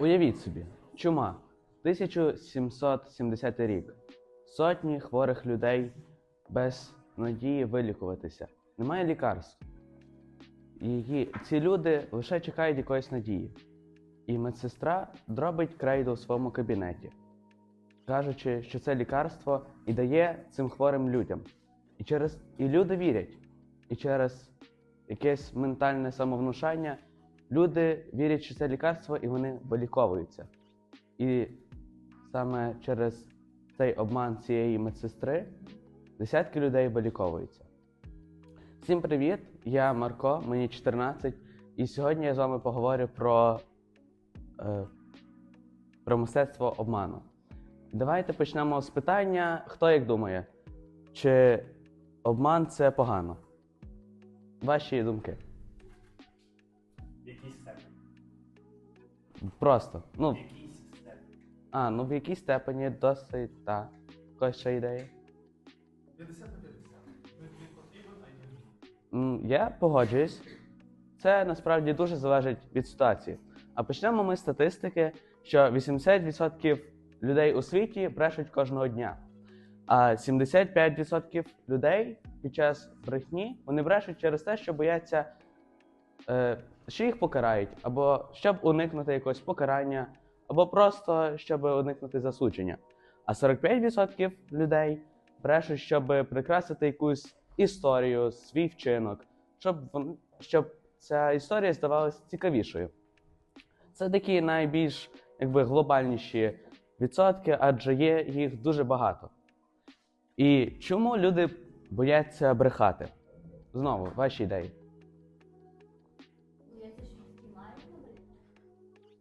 Уявіть собі, чума, 1770 рік. Сотні хворих людей без надії вилікуватися. Немає лікарств. Її, ці люди лише чекають якоїсь надії. І медсестра дробить крейду у своєму кабінеті, кажучи, що це лікарство і дає цим хворим людям. І, через, і люди вірять. І через якесь ментальне самовнушання люди вірять, що це лікарство, і вони виліковуються. І саме через цей обман цієї медсестри десятки людей виліковуються. Всім привіт! Я Марко, мені 14, і сьогодні я з вами поговорю про, е, про мистецтво обману. Давайте почнемо з питання: хто як думає, чи обман це погано? Ваші думки. В якійсь степені. Просто. В Ну, якійсь степені. а, ну в якійсь степені досить так. Якась ще ідея? 50 на 50. Він він потрібен, а ні. М, Я погоджуюсь. Це насправді дуже залежить від ситуації. А почнемо ми з статистики, що 80% людей у світі брешуть кожного дня. А 75% людей під час брехні вони брешуть через те, що бояться, що їх покарають, або щоб уникнути якогось покарання, або просто щоб уникнути засудження. А 45% людей брешуть, щоб прикрасити якусь історію, свій вчинок, щоб, щоб ця історія здавалася цікавішою. Це такі найбільш якби, глобальніші відсотки, адже є їх дуже багато. І чому люди бояться брехати? Знову, ваші ідеї.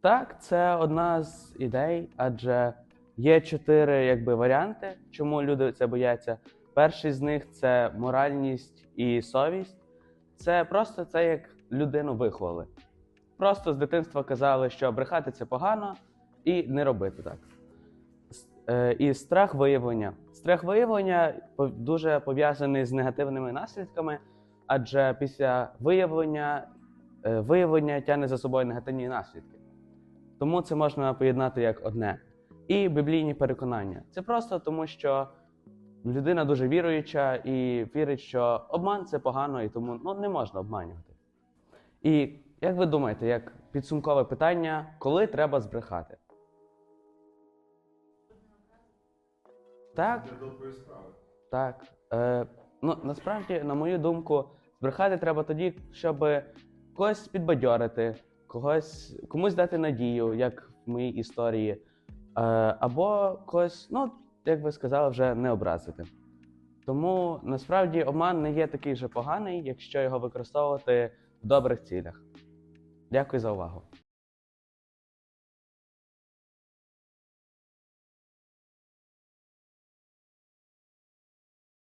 Так, це одна з ідей, адже є чотири якби, варіанти, чому люди це бояться. Перший з них це моральність і совість. Це просто це як людину виховали. Просто з дитинства казали, що брехати це погано, і не робити так. Е, І страх виявлення. Страх виявлення дуже пов'язаний з негативними наслідками, адже після виявлення, е, виявлення тягне за собою негативні наслідки. Тому це можна поєднати як одне. І біблійні переконання. Це просто тому, що людина дуже віруюча і вірить, що обман це погано, і тому ну, не можна обманювати. І як ви думаєте, як підсумкове питання, коли треба збрехати? Так, Для доброї справи. так. Е, ну, насправді, на мою думку, збрехати треба тоді, щоб когось підбадьорити, когось, комусь дати надію, як в моїй історії, е, або когось, ну, як ви сказали, вже не образити. Тому насправді обман не є такий же поганий, якщо його використовувати в добрих цілях. Дякую за увагу.